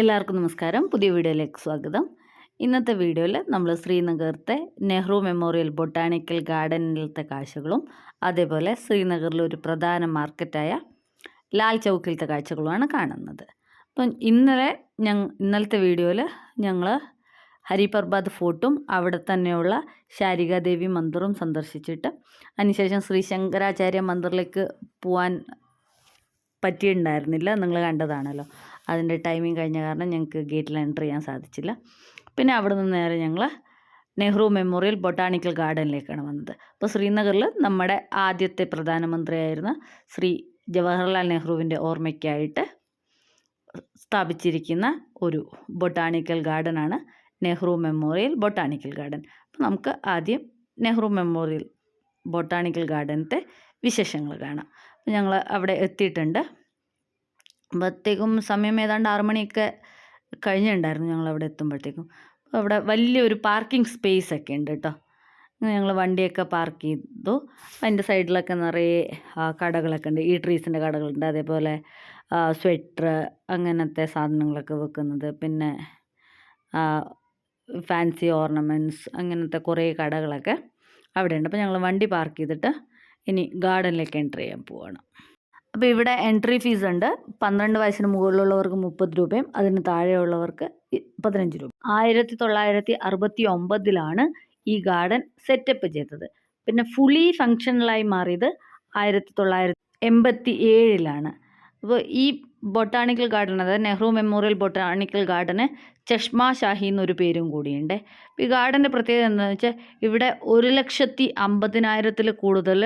എല്ലാവർക്കും നമസ്കാരം. പുതിയ വീഡിയോയിലേക്ക് സ്വാഗതം. ഇന്നത്തെ വീഡിയോയിൽ നമ്മൾ ശ്രീനഗറിലത്തെ നെഹ്റു മെമ്മോറിയൽ ബൊട്ടാണിക്കൽ ഗാർഡനിലത്തെ കാഴ്ചകളും അതേപോലെ ശ്രീനഗറിലെ ഒരു പ്രധാന മാർക്കറ്റായ ലാൽ ചൗക്കിലത്തെ കാഴ്ചകളുമാണ് കാണുന്നത്. അപ്പം ഇന്നലെ ഞങ്ങൾ ഇന്നലത്തെ വീഡിയോയിൽ ഞങ്ങൾ ഹരിപർബാദ് ഫോർട്ടും അവിടെ തന്നെയുള്ള ശാരികാദേവി മന്ദിറും സന്ദർശിച്ചിട്ട് അതിനുശേഷം ശ്രീ ശങ്കരാചാര്യ മന്ദിറിലേക്ക് പോകാൻ പറ്റിയിട്ടുണ്ടായിരുന്നില്ല. നിങ്ങൾ കണ്ടതാണല്ലോ. അതിന്റെ ടൈമിംഗ് കഴിഞ്ഞ കാരണം ഞങ്ങൾക്ക് ഗേറ്റിൽ എന്റർ ചെയ്യാൻ സാധിച്ചില്ല. പിന്നെ അവിടെ നിന്ന് നേരെ ഞങ്ങൾ നെഹ്റു മെമ്മോറിയൽ ബൊട്ടാണിക്കൽ ഗാർഡനിലേക്കാണ് വന്നത്. അപ്പോൾ ശ്രീനഗറിൽ നമ്മുടെ ആദ്യത്തെ പ്രധാനമന്ത്രിയായിരുന്ന ശ്രീ ജവഹർലാൽ നെഹ്റുവിന്റെ ഓർമ്മയ്ക്കായിട്ട് സ്ഥാപിച്ചിരിക്കുന്ന ഒരു ബൊട്ടാണിക്കൽ ഗാർഡനാണ് നെഹ്റു മെമ്മോറിയൽ ബൊട്ടാണിക്കൽ ഗാർഡൻ അപ്പോൾ നമുക്ക് ആദ്യം നെഹ്റു മെമ്മോറിയൽ ബൊട്ടാണിക്കൽ ഗാർഡനത്തെ വിശേഷങ്ങൾ കാണാം. അപ്പോൾ ഞങ്ങൾ അവിടെ എത്തിയിട്ടുണ്ട്. അപ്പോഴത്തേക്കും സമയം ഏതാണ്ട് ആറ് മണിയൊക്കെ കഴിഞ്ഞിട്ടുണ്ടായിരുന്നു ഞങ്ങൾ അവിടെ എത്തുമ്പോഴത്തേക്കും. അവിടെ വലിയൊരു പാർക്കിംഗ് സ്പേസ് ഒക്കെ ഉണ്ട് കേട്ടോ. ഞങ്ങൾ വണ്ടിയൊക്കെ പാർക്ക് ചെയ്തു. അതിന്റെ സൈഡിലൊക്കെ നിറയെ കടകളൊക്കെ ഉണ്ട്. ഈ ട്രീസിന്റെ കടകളുണ്ട് അതേപോലെ സ്വെറ്റർ അങ്ങനത്തെ സാധനങ്ങളൊക്കെ വെക്കുന്നത്. പിന്നെ ഫാൻസി ഓർണമെന്റ്സ് അങ്ങനത്തെ കുറേ കടകളൊക്കെ അവിടെ ഉണ്ട്. അപ്പോൾ ഞങ്ങൾ വണ്ടി പാർക്ക് ചെയ്തിട്ട് ഇനി ഗാർഡനിലേക്ക് എന്റർ ചെയ്യാൻ പോവാണ്. അപ്പോൾ ഇവിടെ എൻട്രി ഫീസ് ഉണ്ട്. പന്ത്രണ്ട് വയസ്സിന് മുകളിലുള്ളവർക്ക് മുപ്പത് രൂപയും അതിന് താഴെയുള്ളവർക്ക് പതിനഞ്ച് രൂപ ആയിരത്തി തൊള്ളായിരത്തി അറുപത്തി ഒമ്പതിലാണ് ഈ ഗാർഡൻ സെറ്റപ്പ് ചെയ്തത്. പിന്നെ ഫുള്ളി ഫങ്ഷണലായി മാറിയത് ആയിരത്തി തൊള്ളായിരത്തി എൺപത്തി ഏഴിലാണ് അപ്പോൾ ഈ ബൊട്ടാണിക്കൽ ഗാർഡൻ അതായത് നെഹ്റു മെമ്മോറിയൽ ബൊട്ടാണിക്കൽ ഗാർഡന് ചഷ്മ ഷാഹി എന്നൊരു പേരും കൂടിയുണ്ട്. ഈ ഗാർഡന്റെ പ്രത്യേകത എന്താണെന്ന് വെച്ചാൽ ഇവിടെ ഒരു ലക്ഷത്തി അമ്പതിനായിരത്തിൽ കൂടുതൽ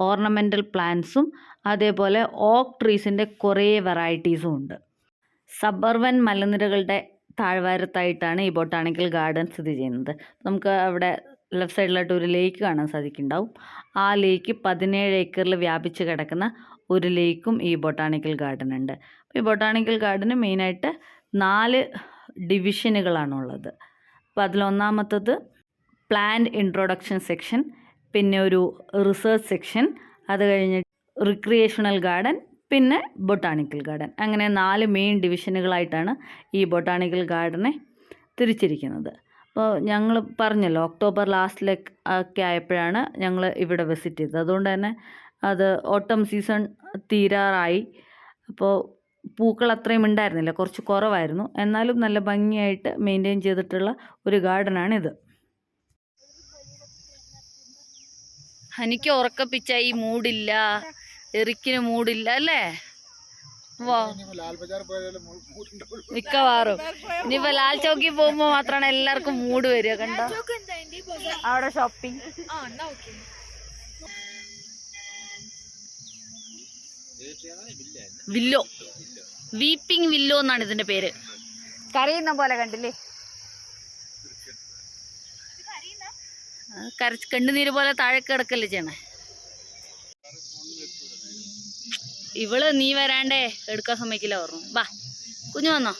ഓർണമെന്റൽ പ്ലാന്റ്സും അതേപോലെ ഓക്ക് ട്രീസിന്റെ കുറേ വെറൈറ്റീസും ഉണ്ട്. സബർവൻ മലനിരകളുടെ താഴ്വാരത്തായിട്ടാണ് ഈ ബൊട്ടാണിക്കൽ ഗാർഡൻ സ്ഥിതി ചെയ്യുന്നത്. നമുക്ക് അവിടെ ലെഫ്റ്റ് സൈഡിലായിട്ട് ഒരു ലേക്ക് കാണാൻ സാധിക്കുന്നുണ്ടാവും. ആ ലേക്ക് പതിനേഴ് ഏക്കറിൽ വ്യാപിച്ച് കിടക്കുന്ന ഒരു ലേക്കും ഈ ബൊട്ടാണിക്കൽ ഗാർഡൻ ഉണ്ട്. ഈ ബൊട്ടാണിക്കൽ ഗാർഡന് മെയിനായിട്ട് നാല് ഡിവിഷനുകളാണുള്ളത്. അപ്പോൾ അതിലൊന്നാമത്തത് പ്ലാന്റ് ഇൻട്രൊഡക്ഷൻ സെക്ഷൻ പിന്നെ ഒരു റിസർച്ച് സെക്ഷൻ അത് കഴിഞ്ഞ് റിക്രിയേഷണൽ ഗാർഡൻ പിന്നെ ബൊട്ടാണിക്കൽ ഗാർഡൻ അങ്ങനെ നാല് മെയിൻ ഡിവിഷനുകളായിട്ടാണ് ഈ ബൊട്ടാണിക്കൽ ഗാർഡനെ തിരിച്ചിരിക്കുന്നത്. അപ്പോൾ ഞങ്ങൾ പറഞ്ഞല്ലോ ഒക്ടോബർ ലാസ്റ്റിലേക്ക് ഒക്കെ ആയപ്പോഴാണ് ഞങ്ങൾ ഇവിടെ വിസിറ്റ് ചെയ്തത്. അതുകൊണ്ട് തന്നെ അത് ഓട്ടം സീസൺ തീരാറായി. അപ്പോൾ പൂക്കൾ അത്രയും ഉണ്ടായിരുന്നില്ല കുറച്ച് കുറവായിരുന്നു. എന്നാലും നല്ല ഭംഗിയായിട്ട് മെയിന്റെയിൻ ചെയ്തിട്ടുള്ള ഒരു ഗാർഡനാണിത് എനിക്ക് ഉറക്കപ്പിച്ച ഈ മൂടില്ല എറിക്കിന് മൂടില്ല അല്ലേ? മിക്കവാറും. ഇനിയിപ്പോ ലാൽ ചോക്കി പോകുമ്പോ മാത്രമാണ് എല്ലാവർക്കും മൂഡ് വരിക കണ്ടോ? അവിടെ ഷോപ്പിംഗ് വില്ലോ. വീപ്പിംഗ് വില്ലോ എന്നാണ് ഇതിന്റെ പേര്. കരയുന്ന പോലെ കണ്ടില്ലേ? കരച്ച് കണ്ണുനീര് പോലെ താഴെ കിടക്കല്ലേ ചെയ്യണേ? ഇവൾ നീ വരാണ്ടേ എടുക്കാൻ സമ്മതിക്കില്ല പറഞ്ഞു. വാ കുഞ്ഞു വന്നോ.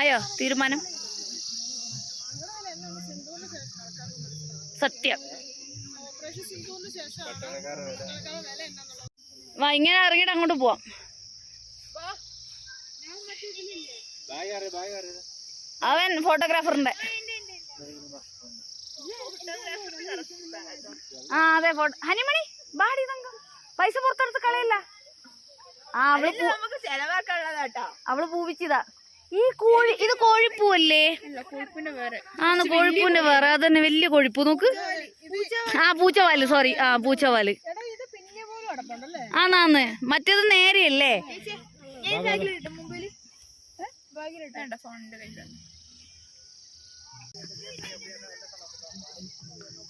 ആയോ തീരുമാനം? സത്യം. വാ ഇങ്ങനെ ഇറങ്ങിട്ട് അങ്ങോട്ട് പോവാം. അവൻ ഫോട്ടോഗ്രാഫറിന്റെ. ആ അതെ ഫോട്ടോ. ഹനിമണി ബാടി തങ്കം. പൈസ പുറത്തെടുത്ത് കളയല്ല. ആ അവൾ പൂ- നമുക്ക് ചെലവാക്കാനുള്ളതാട്ടോ. അവൾ പൂവിച്ചതാ. ഈ കോഴി ഇത് കോഴിപ്പൂ അല്ലേ വേറെ. ആന്ന് കോഴിപ്പൂവിന്റെ വേറെ. തന്നെ വലിയ കോഴിപ്പൂ. നോക്ക്. ആ പൂച്ചവാൽ. സോറി ആ പൂച്ചവാൽ. എടാ ഇത് പിന്നെ പോലെ കിടപ്പുണ്ടല്ലേ ആന്നാന്ന് മറ്റേത് നേരെയല്ലേ?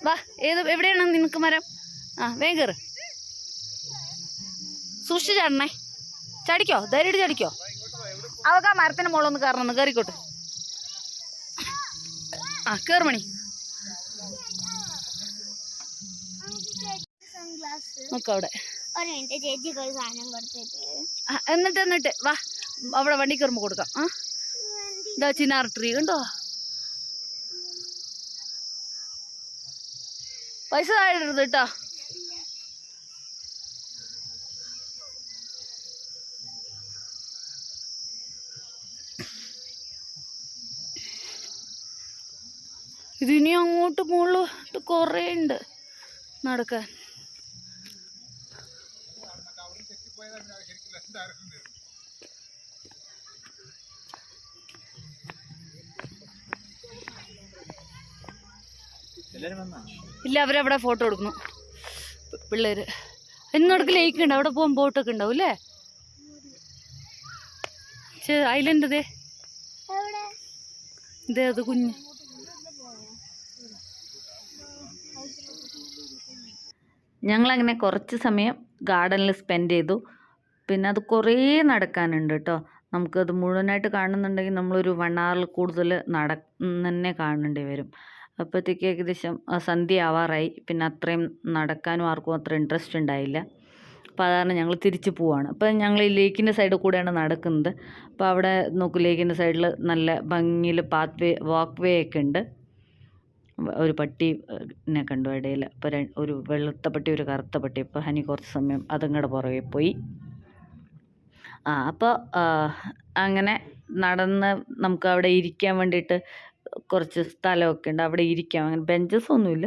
വാ ഏത് എവിടെയാണ് നിനക്ക് മരം? ആ വേഗം കയറ് സൂക്ഷിച്ച് ചാടണേ. ചടിക്കോ? ധൈര്യമായിട്ട് ചടിക്കോ? അവക്ക് ആ മരത്തിന് മുകളൊന്ന് കയറണം കയറിക്കോട്ടെ ആ കയറുമണി നോക്കവിടെ എന്നിട്ട് എന്നിട്ട് വാ. അവിടെ വണ്ടി കയറുമ്പോൾ കൊടുക്കാം. ആ? ഇതാ ചിനാർ ട്രീ കണ്ടോ? പൈസ താഴെ ഇടരുത് കേട്ടോ. ഇതിനി അങ്ങോട്ട് മുകളിൽ കുറേ ഉണ്ട് നടക്കാൻ. ഇല്ല അവരവിടെ ഫോട്ടോ എടുക്കുന്നു. പിള്ളേര്. എന്നോടക്ക് ലേക്ക് ഉണ്ട് അവിടെ പോകാൻ ബോട്ടൊക്കെ ഉണ്ടാവും അല്ലേ? ഐലൻഡ് ഇതേ അത് കുഞ്ഞ്. ഞങ്ങളങ്ങനെ കുറച്ച് സമയം ഗാർഡനിൽ സ്പെൻഡ് ചെയ്തു. പിന്നെ അത് കുറേ നടക്കാനുണ്ട് കേട്ടോ നമുക്കത് മുഴുവനായിട്ട് കാണുന്നുണ്ടെങ്കിൽ നമ്മളൊരു വൺ അവറിൽ കൂടുതൽ നട തന്നെ കാണേണ്ടി വരും. അപ്പോഴത്തേക്ക് ഏകദേശം സന്ധ്യ ആവാറായി. പിന്നെ അത്രയും നടക്കാനും ആർക്കും അത്ര ഇൻട്രസ്റ്റ് ഉണ്ടായില്ല. അപ്പോൾ അതാണ് ഞങ്ങൾ തിരിച്ചു പോവാണ്. അപ്പോൾ ഞങ്ങൾ ഈ ലേക്കിന്റെ സൈഡിൽ കൂടെയാണ് നടക്കുന്നത്. അപ്പോൾ അവിടെ നോക്കൂ ലേക്കിന്റെ സൈഡിൽ നല്ല ഭംഗിയിൽ പാത്ത് വേ വാക്ക് വേ ഒക്കെ ഉണ്ട്. ഒരു പട്ടി നെ കണ്ടു ഇടയിൽ അപ്പോൾ ഒരു വെളുത്ത പട്ടി ഒരു കറുത്ത പട്ടി. അപ്പോൾ ഹനി കുറച്ച് സമയം അതുങ്ങളുടെ പുറകെ പോയി. ആ അപ്പോൾ അങ്ങനെ നടന്ന് നമുക്ക് അവിടെ ഇരിക്കാൻ വേണ്ടിയിട്ട് കുറച്ച് സ്ഥലമൊക്കെ ഉണ്ട്. അവിടെ ഇരിക്കാം. അങ്ങനെ ബെഞ്ചസ് ഒന്നുമില്ല.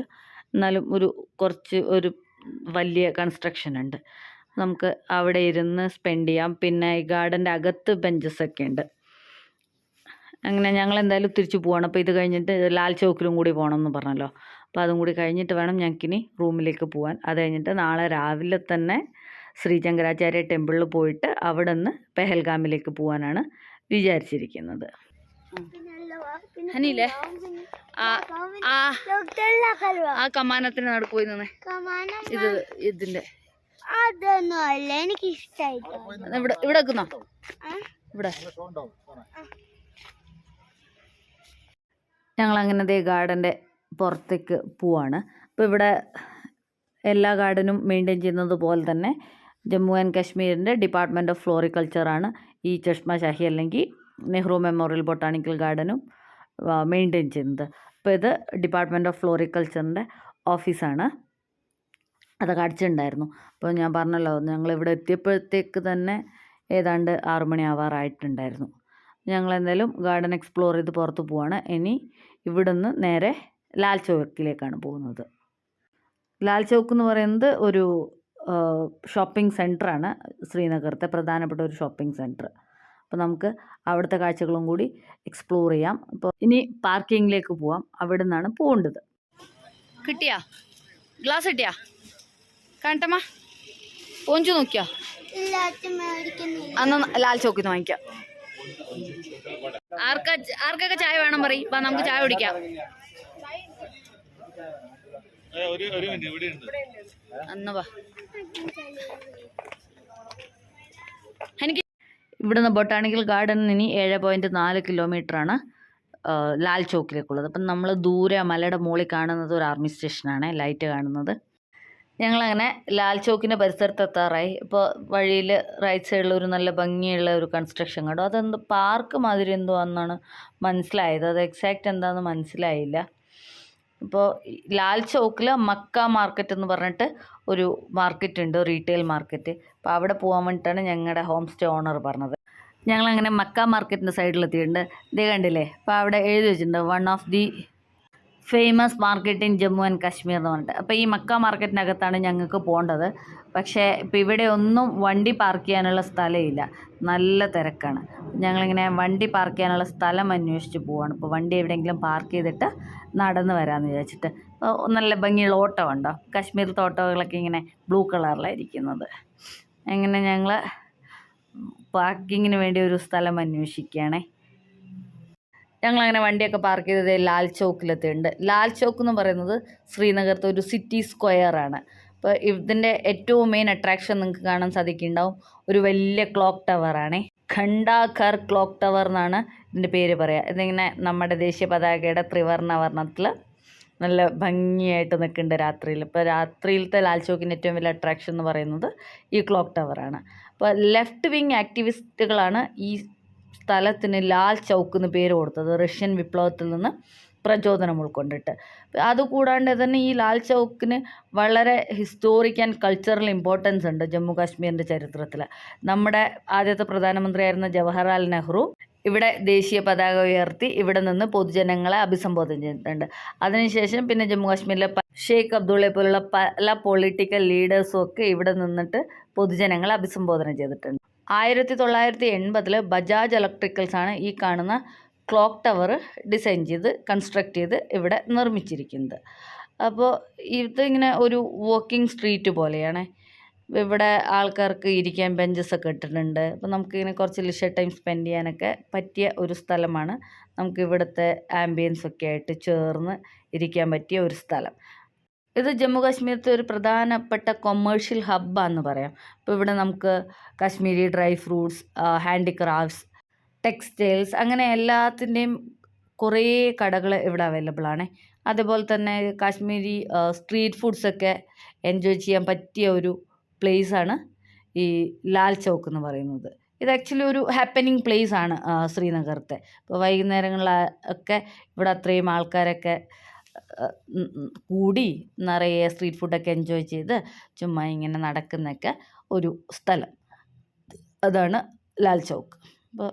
എന്നാലും ഒരു കുറച്ച് ഒരു വലിയ കൺസ്ട്രക്ഷൻ ഉണ്ട്. നമുക്ക് അവിടെ ഇരുന്ന് സ്പെൻഡ് ചെയ്യാം. പിന്നെ ഈ ഗാർഡന്റെ അകത്ത് ബെഞ്ചസ് ഒക്കെ ഉണ്ട്. അങ്ങനെ ഞങ്ങൾ എന്തായാലും തിരിച്ചു പോവാണ്. അപ്പോൾ ഇത് കഴിഞ്ഞിട്ട് ലാൽ ചൗക്കിലും കൂടി പോകണം എന്ന് പറഞ്ഞല്ലോ. അപ്പോൾ അതും കൂടി കഴിഞ്ഞിട്ട് വേണം ഞങ്ങൾക്കിനി റൂമിലേക്ക് പോകാൻ അത് കഴിഞ്ഞിട്ട് നാളെ രാവിലെ തന്നെ ശ്രീ ശങ്കരാചാര്യ ടെമ്പിളിൽ പോയിട്ട് അവിടെ നിന്ന് പെഹൽഗാമിലേക്ക് പോകാനാണ് വിചാരിച്ചിരിക്കുന്നത്. ആ കമാനത്തിന് നടക്ക് പോയി നിന്നെ. ഇത് ഇതിന്റെ. അതൊന്നും എനിക്ക് ഇഷ്ടായിട്ടോ ഇവിടെ ഇവിടെ വെക്കുന്നോ ഇവിടെ. ഞങ്ങൾ അങ്ങനെ ദേ ഗാർഡന്റെ പുറത്തേക്ക് പോവാണ്. അപ്പോൾ ഇവിടെ എല്ലാ ഗാർഡനും മെയിന്റെയിൻ ചെയ്യുന്നത് പോലെ തന്നെ ജമ്മു ആൻഡ് കാശ്മീരിന്റെ ഡിപ്പാർട്ട്മെന്റ് ഓഫ് ഫ്ലോറിക്കൾച്ചറാണ് ഈ ചഷ്മ ഷാഹി അല്ലെങ്കിൽ നെഹ്റു മെമ്മോറിയൽ ബൊട്ടാണിക്കൽ ഗാർഡനും മെയിന്റെയിൻ ചെയ്യുന്നത്. അപ്പോൾ ഇത് ഡിപ്പാർട്ട്മെന്റ് ഓഫ് ഫ്ലോറിക്കൾച്ചറിന്റെ ഓഫീസാണ്. അതൊക്കെ അടിച്ചിട്ടുണ്ടായിരുന്നു അപ്പോൾ ഞാൻ പറഞ്ഞല്ലോ ഞങ്ങൾ ഇവിടെ എത്തിയപ്പോഴത്തേക്ക് തന്നെ ഏതാണ്ട് ആറുമണി ആവാറായിട്ടുണ്ടായിരുന്നു. ഞങ്ങൾ എന്തായാലും ഗാർഡൻ എക്സ്പ്ലോർ ചെയ്ത് പുറത്ത് പോവാണ്. ഇനി ഇവിടുന്ന് നേരെ ലാൽ ചൗക്കിലേക്കാണ് പോകുന്നത്. ലാൽ ചൗക്ക് എന്ന് പറയുന്നത് ഒരു ഷോപ്പിംഗ് സെന്ററാണ് ശ്രീനഗറത്തെ പ്രധാനപ്പെട്ട ഒരു ഷോപ്പിംഗ് സെന്റർ അപ്പോൾ നമുക്ക് അവിടുത്തെ കാഴ്ചകളും കൂടി എക്സ്പ്ലോർ ചെയ്യാം. അപ്പോൾ ഇനി പാർക്കിങ്ങിലേക്ക് പോവാം. അവിടെ നിന്നാണ് പോകേണ്ടത്. കിട്ടിയാ? ഗ്ലാസ് കിട്ടിയാ? കണ്ടമ്മ പോഞ്ചു നോക്കിയാ? അന്ന് ലാൽ ചോക്കിൽ നിന്ന് വാങ്ങിക്കാം. ആർക്കാ ആർക്കൊക്കെ ചായ വേണം പറയും. വാ നമുക്ക് ചായ കുടിക്കാം. അന്ന് വാ. എനിക്ക് ഇവിടുന്ന് ബൊട്ടാണിക്കൽ ഗാർഡൻ ഇനി ഏഴ് പോയിന്റ് നാല് കിലോമീറ്ററാണ് ലാൽ ചോക്കിലേക്കുള്ളത്. അപ്പം നമ്മൾ ദൂരെ മലയുടെ മുകളിൽ കാണുന്നത് ഒരു ആർമി സ്റ്റേഷനാണ് ലൈറ്റ് കാണുന്നത്. ഞങ്ങളങ്ങനെ ലാൽ ചോക്കിന്റെ പരിസരത്ത് എത്താറായി ഇപ്പോൾ വഴിയിൽ റൈറ്റ് സൈഡിൽ ഒരു നല്ല ഭംഗിയുള്ള ഒരു കൺസ്ട്രക്ഷൻ കണ്ടു. അതെന്ത് പാർക്ക് മാതിരി എന്തോ ആണെന്നാണ് മനസ്സിലായത്. അത് എക്സാക്റ്റ് എന്താണെന്ന് മനസ്സിലായില്ല. ഇപ്പോൾ ലാൽ ചോക്കിൽ മക്ക മാർക്കറ്റ് എന്ന് പറഞ്ഞിട്ട് ഒരു മാർക്കറ്റ് ഉണ്ട് റീറ്റെയിൽ മാർക്കറ്റ് അപ്പോൾ അവിടെ പോകാൻ വേണ്ടിയിട്ടാണ് ഞങ്ങളുടെ ഹോം സ്റ്റേ ഓണർ പറഞ്ഞത്. ഞങ്ങളങ്ങനെ മക്ക മാർക്കറ്റിന്റെ സൈഡിലെത്തിയിട്ടുണ്ട് ഇതേ കണ്ടില്ലേ? അപ്പോൾ അവിടെ എഴുതി വെച്ചിട്ടുണ്ട് one of the famous market in Jammu and Kashmir എന്ന് പറഞ്ഞിട്ട്. അപ്പോൾ ഈ മക്ക മാർക്കറ്റിനകത്താണ് ഞങ്ങൾക്ക് പോകേണ്ടത്. പക്ഷേ ഇപ്പോൾ ഇവിടെ ഒന്നും വണ്ടി പാർക്ക് ചെയ്യാനുള്ള സ്ഥലമില്ല നല്ല തിരക്കാണ്. ഞങ്ങളിങ്ങനെ വണ്ടി പാർക്ക് ചെയ്യാനുള്ള സ്ഥലം അന്വേഷിച്ച് പോവാണ്. ഇപ്പോൾ വണ്ടി എവിടെയെങ്കിലും പാർക്ക് ചെയ്തിട്ട് നടന്ന് വരാമെന്ന് വിചാരിച്ചിട്ട്. നല്ല ഭംഗിയുള്ള ഓട്ടോ ഉണ്ടോ? കാശ്മീരിലത്തെ ഓട്ടോകളൊക്കെ ഇങ്ങനെ ബ്ലൂ കളറിലായിരിക്കുന്നത് അങ്ങനെ ഞങ്ങൾ പാർക്കിങ്ങിന് വേണ്ടി ഒരു സ്ഥലം അന്വേഷിക്കുകയാണേ. ഞങ്ങളങ്ങനെ വണ്ടിയൊക്കെ പാർക്ക് ചെയ്തത് ലാൽ ചൗക്കിലെത്തിയിട്ടുണ്ട് ലാൽ ചോക്ക് എന്ന് പറയുന്നത് ശ്രീനഗരത്തെ ഒരു സിറ്റി സ്ക്വയർ ആണ്. അപ്പോൾ ഇതിന്റെ ഏറ്റവും മെയിൻ അട്രാക്ഷൻ നിങ്ങൾക്ക് കാണാൻ സാധിക്കുന്നുണ്ടാവും. ഒരു വലിയ ക്ലോക്ക് ടവറാണേ ഖണ്ഡാഖർ ക്ലോക്ക് ടവർ എന്നാണ് ഇതിന്റെ പേര് പറയുക ഇതിങ്ങനെ നമ്മുടെ ദേശീയ പതാകയുടെ ത്രിവർണ വർണത്തിൽ നല്ല ഭംഗിയായിട്ട് നിൽക്കുന്നുണ്ട് രാത്രിയിൽ. ഇപ്പോൾ രാത്രിയിലത്തെ ലാൽ ചോക്കിന്റെ ഏറ്റവും വലിയ അട്രാക്ഷൻ എന്ന് പറയുന്നത് ഈ ക്ലോക്ക് ടവറാണ് അപ്പോൾ ലെഫ്റ്റ് വിങ് ആക്ടിവിസ്റ്റുകളാണ് ഈ സ്ഥലത്തിന് ലാൽ ചൗക്ക് എന്ന് പേര് കൊടുത്തത് റഷ്യൻ വിപ്ലവത്തിൽ നിന്ന് പ്രചോദനം ഉൾക്കൊണ്ടിട്ട്. അതുകൂടാണ്ട് തന്നെ ഈ ലാൽ ചൗക്കിന് വളരെ ഹിസ്റ്റോറിക് ആൻഡ് കൾച്ചറൽ ഇമ്പോർട്ടൻസ് ഉണ്ട് ജമ്മു കാശ്മീരിന്റെ ചരിത്രത്തിൽ നമ്മുടെ ആദ്യത്തെ പ്രധാനമന്ത്രിയായിരുന്ന ജവഹർലാൽ നെഹ്റു ഇവിടെ ദേശീയ പതാക ഉയർത്തി ഇവിടെ നിന്ന് പൊതുജനങ്ങളെ അഭിസംബോധന ചെയ്തിട്ടുണ്ട്. അതിനുശേഷം പിന്നെ ജമ്മു കാശ്മീരിലെ ഷെയ്ഖ് അബ്ദുള്ളയെ പോലുള്ള പല പൊളിറ്റിക്കൽ ലീഡേഴ്സും ഒക്കെ ഇവിടെ നിന്നിട്ട് പൊതുജനങ്ങളെ അഭിസംബോധന ചെയ്തിട്ടുണ്ട്. ആയിരത്തി തൊള്ളായിരത്തി എൺപതിൽ ബജാജ് ഇലക്ട്രിക്കൽസാണ് ഈ കാണുന്ന ക്ലോക്ക് ടവർ ഡിസൈൻ ചെയ്ത് കൺസ്ട്രക്റ്റ് ചെയ്ത് ഇവിടെ നിർമ്മിച്ചിരിക്കുന്നത്. അപ്പോൾ ഇതിങ്ങനെ ഒരു വോക്കിംഗ് സ്ട്രീറ്റ് പോലെയാണ്. ഇവിടെ ആൾക്കാർക്ക് ഇരിക്കാൻ ബെഞ്ചസ് ഒക്കെ ഇട്ടിട്ടുണ്ട്. അപ്പോൾ നമുക്കിങ്ങനെ കുറച്ച് ലിഷർ ടൈം സ്പെൻഡ് ചെയ്യാനൊക്കെ പറ്റിയ ഒരു സ്ഥലമാണ്. നമുക്ക് ഇവിടുത്തെ ആംബിയൻസ് ഒക്കെ ആയിട്ട് ചേർന്ന് ഇരിക്കാൻ പറ്റിയ ഒരു സ്ഥലം. ഇത് ജമ്മു കാശ്മീരത്തെ ഒരു പ്രധാനപ്പെട്ട കൊമേഴ്ഷ്യൽ ഹബ്ബാന്ന് പറയാം. അപ്പോൾ ഇവിടെ നമുക്ക് Kashmiri dry fruits handicrafts textiles അങ്ങനെ എല്ലാത്തിന്റെയും കുറേ കടകൾ ഇവിടെ അവൈലബിൾ ആണ്. അതുപോലെ തന്നെ കാശ്മീരി സ്ട്രീറ്റ് ഫുഡ്സൊക്കെ എൻജോയ് ചെയ്യാൻ പറ്റിയ ഒരു ആണ് ഈ ലാൽ ചൗക്ക് എന്ന് പറയുന്നത്. ഇത് ആക്ച്വലി ഒരു ഹാപ്പനിങ് പ്ലേസ് ആണ് ശ്രീനഗറത്തെ ഇപ്പോൾ വൈകുന്നേരങ്ങളിൽ ഒക്കെ ഇവിടെ അത്രയും ആൾക്കാരൊക്കെ കൂടി നിറയെ സ്ട്രീറ്റ് ഫുഡൊക്കെ എൻജോയ് ചെയ്ത് ചുമ്മാ ഇങ്ങനെ നടക്കുന്നൊക്കെ ഒരു സ്ഥലം. അതാണ് ലാൽ ചൗക്ക്. അപ്പോൾ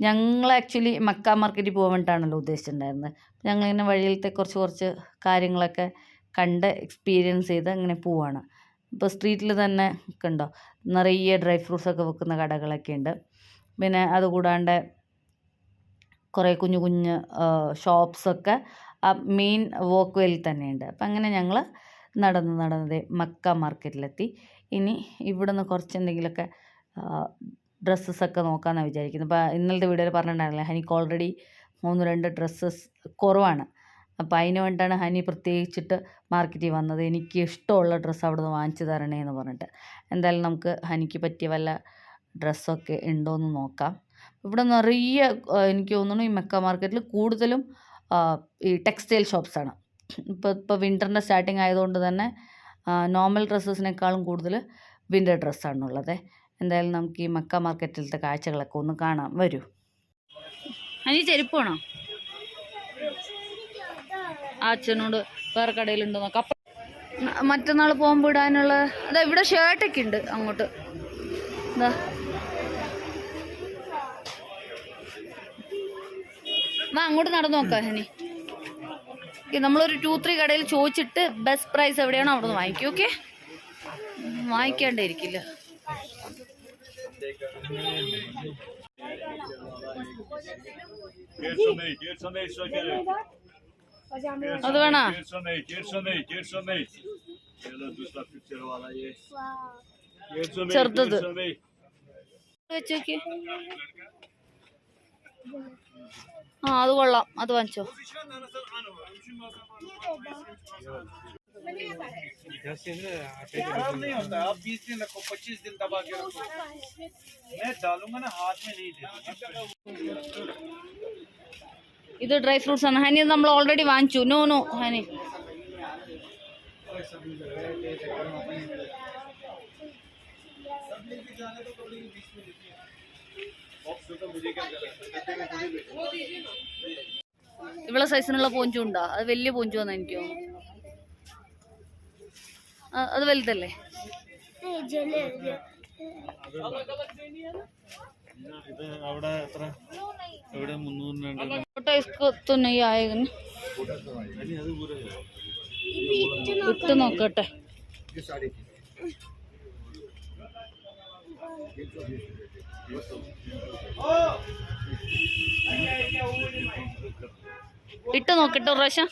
ഞങ്ങൾ ആക്ച്വലി മക്ക മാർക്കറ്റിൽ പോകാൻ വേണ്ടിയിട്ടാണല്ലോ ഉദ്ദേശിച്ചിട്ടുണ്ടായിരുന്നത് ഞങ്ങളിങ്ങനെ വഴിയിലത്തെ കുറച്ച് കുറച്ച് കാര്യങ്ങളൊക്കെ കണ്ട് എക്സ്പീരിയൻസ് ചെയ്ത് അങ്ങനെ പോവാണ്. ഇപ്പോൾ സ്ട്രീറ്റിൽ തന്നെ കണ്ടോ? നിറയെ ഡ്രൈ ഫ്രൂട്ട്സ് ഒക്കെ വെക്കുന്ന കടകളൊക്കെ ഉണ്ട്. പിന്നെ അതുകൂടാണ്ട് കുറേ കുഞ്ഞു കുഞ്ഞ് ഷോപ്സൊക്കെ ആ മെയിൻ വോക്ക് വേയിൽ തന്നെയുണ്ട്. അപ്പം അങ്ങനെ ഞങ്ങൾ നടന്ന് നടന്ന് മക്ക മാർക്കറ്റിലെത്തി. ഇനി ഇവിടെ നിന്ന് കുറച്ച് എന്തെങ്കിലുമൊക്കെ ഡ്രസ്സസൊക്കെ നോക്കാമെന്നാണ് വിചാരിക്കുന്നത് അപ്പോൾ ഇന്നലത്തെ വീഡിയോയിൽ പറഞ്ഞിട്ടുണ്ടായിരുന്നില്ല ഹനിക്ക് ഓൾറെഡി മൂന്ന് രണ്ട് ഡ്രസ്സസ് കുറവാണ്. അപ്പോൾ അതിന് വേണ്ടിയിട്ടാണ് ഹനി പ്രത്യേകിച്ചിട്ട് മാർക്കറ്റിൽ വന്നത്. എനിക്ക് ഇഷ്ടമുള്ള ഡ്രസ്സ് അവിടെ നിന്ന് വാങ്ങിച്ചു തരണേ എന്ന് പറഞ്ഞിട്ട്. എന്തായാലും നമുക്ക് ഹനിക്ക് പറ്റിയ വല്ല ഡ്രസ്സൊക്കെ ഉണ്ടോ എന്ന് നോക്കാം. ഇവിടെ നിറയെ എനിക്ക് തോന്നുന്നു ഈ മെക്ക മാർക്കറ്റിൽ കൂടുതലും ഈ ടെക്സ്റ്റൈൽ ഷോപ്സാണ് ഇപ്പോൾ ഇപ്പോൾ വിന്ററിന്റെ സ്റ്റാർട്ടിങ് ആയതുകൊണ്ട് തന്നെ നോർമൽ ഡ്രസ്സസിനേക്കാളും കൂടുതൽ വിന്റർ ഡ്രസ്സാണുള്ളത് എന്തായാലും നമുക്ക് ഈ മക്ക മാർക്കറ്റിലത്തെ കാഴ്ചകളൊക്കെ ഒന്ന് കാണാം. വരൂ. അനി ചെരുപ്പാണോ? ആ അച്ഛനോട് വേറെ കടയിലുണ്ടോ നോക്കാം മറ്റന്നാൾ പോകുമ്പോൾ ഇടാനുള്ള അതാ ഇവിടെ ഷർട്ടൊക്കെ ഉണ്ട് അങ്ങോട്ട്. എന്താ എന്നാ അങ്ങോട്ട് നടന്നു നോക്കാം ഇനി നമ്മളൊരു ടു ത്രീ കടയിൽ ചോദിച്ചിട്ട് ബെസ്റ്റ് പ്രൈസ് എവിടെയാണോ അവിടെ നിന്ന് വാങ്ങിക്കും ഓക്കെ? വാങ്ങിക്കേണ്ടിയിരിക്കില്ല അത് വേണോ? ചെറുത്തത്. വെച്ചോക്കേ. ആ അത് കൊള്ളാം അത് വാങ്ങിച്ചോ खराब नहीं होता आप बीस दिन रखो पच्चीस दिन दबा के रखो मैं डालूंगा ना हाथ में नहीं देना ഇത് ഡ്രൈ ഫ്രൂട്ട്സ് ആണ് ഹനി ഇത് നമ്മൾ ഓൾറെഡി വാങ്ങിച്ചു നോ നോ ഹനി ഇവളെ സൈസിനുള്ള പോഞ്ചു ഉണ്ടോ? അത് വലിയ പോഞ്ചു ആണെന്ന് എനിക്ക്? അത് വലുതല്ലേ? ഇട്ട് നോക്കട്ടെ. Thank എവിടെ ഇട്ട് നോക്കിട്ട് ഒരു പ്രാവശ്യം.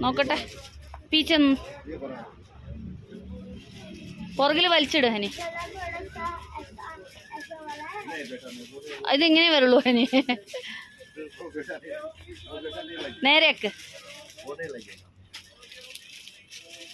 നോക്കട്ടെ. പീച്ചെന്ന് പുറകിൽ വലിച്ചിടും ഹനി. ഇതെങ്ങനെ വരുള്ളൂ ഹനി? നേരെയൊക്കെ. वो नहीं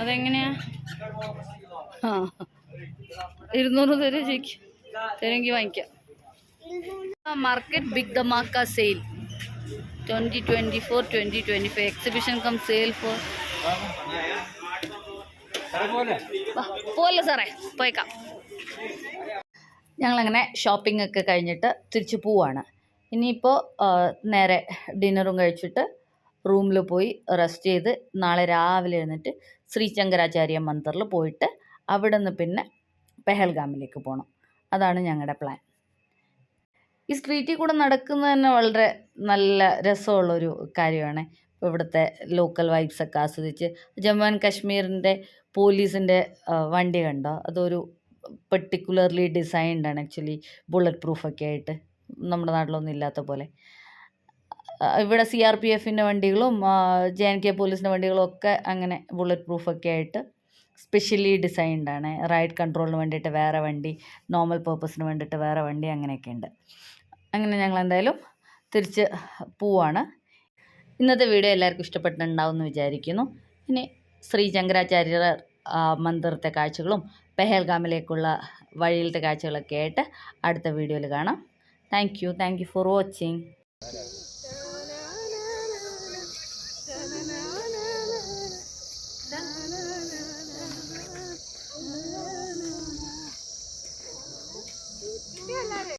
അതെങ്ങനെയാ? ആ. ഇരുന്നൂറ് തരും ചേക്ക് തരുമെങ്കിൽ വാങ്ങിക്കാം. Market big Dhamaka sale twenty twenty four twenty twenty five exhibition cum sale for പോലെ സാറേ? പോയേക്കാം. ഞങ്ങളങ്ങനെ ഷോപ്പിംഗ് ഒക്കെ കഴിഞ്ഞിട്ട് തിരിച്ചു പോവാണ്. ഇനിയിപ്പോൾ നേരെ ഡിന്നറും കഴിച്ചിട്ട് റൂമിൽ പോയി റെസ്റ്റ് ചെയ്ത് നാളെ രാവിലെ എഴുന്നിട്ട് ശ്രീ ശങ്കരാചാര്യ മന്ദിറിൽ പോയിട്ട് അവിടെ നിന്ന് പിന്നെ പെഹൽഗാമിലേക്ക് പോകണം അതാണ് ഞങ്ങളുടെ പ്ലാൻ ഈ സ്ട്രീറ്റിൽ കൂടെ നടക്കുന്നത് തന്നെ വളരെ നല്ല രസമുള്ളൊരു കാര്യമാണ്. ഇവിടുത്തെ ലോക്കൽ വൈബ്സൊക്കെ ആസ്വദിച്ച്. ജമ്മു ആൻഡ് കാശ്മീരിന്റെ പോലീസിന്റെ വണ്ടി കണ്ടോ? അതൊരു പെർട്ടിക്കുലർലി ഡിസൈൻഡ് ആണ്. ആക്ച്വലി ബുള്ളറ്റ് പ്രൂഫൊക്കെ ആയിട്ട്. നമ്മുടെ നാട്ടിലൊന്നും ഇല്ലാത്ത പോലെ. ഇവിടെ സി ആർ പി എഫിന്റെ വണ്ടികളും ജെ എൻ കെ പോലീസിന്റെ വണ്ടികളും ഒക്കെ അങ്ങനെ ബുള്ളറ്റ് പ്രൂഫൊക്കെ ആയിട്ട് സ്പെഷ്യലി ഡിസൈൻഡ് ആണ്. റൈഡ് കൺട്രോളിന് വേണ്ടിയിട്ട് വേറെ വണ്ടി നോർമൽ പേർപ്പസിന് വേണ്ടിയിട്ട് വേറെ വണ്ടി അങ്ങനെയൊക്കെ ഉണ്ട്. അങ്ങനെ ഞങ്ങൾ എന്തായാലും തിരിച്ച് പോവാണ്. ഇന്നത്തെ വീഡിയോ എല്ലാവർക്കും ഇഷ്ടപ്പെട്ടിട്ടുണ്ടാവും എന്ന് വിചാരിക്കുന്നു. ഇനി ശ്രീ ശങ്കരാചാര്യർ മന്ദിരത്തെ കാഴ്ചകളും പെഹൽഗാമിലേക്കുള്ള വഴിയിലത്തെ കാഴ്ചകളൊക്കെ ആയിട്ട് അടുത്ത വീഡിയോയിൽ കാണാം. Thank you thank you for watching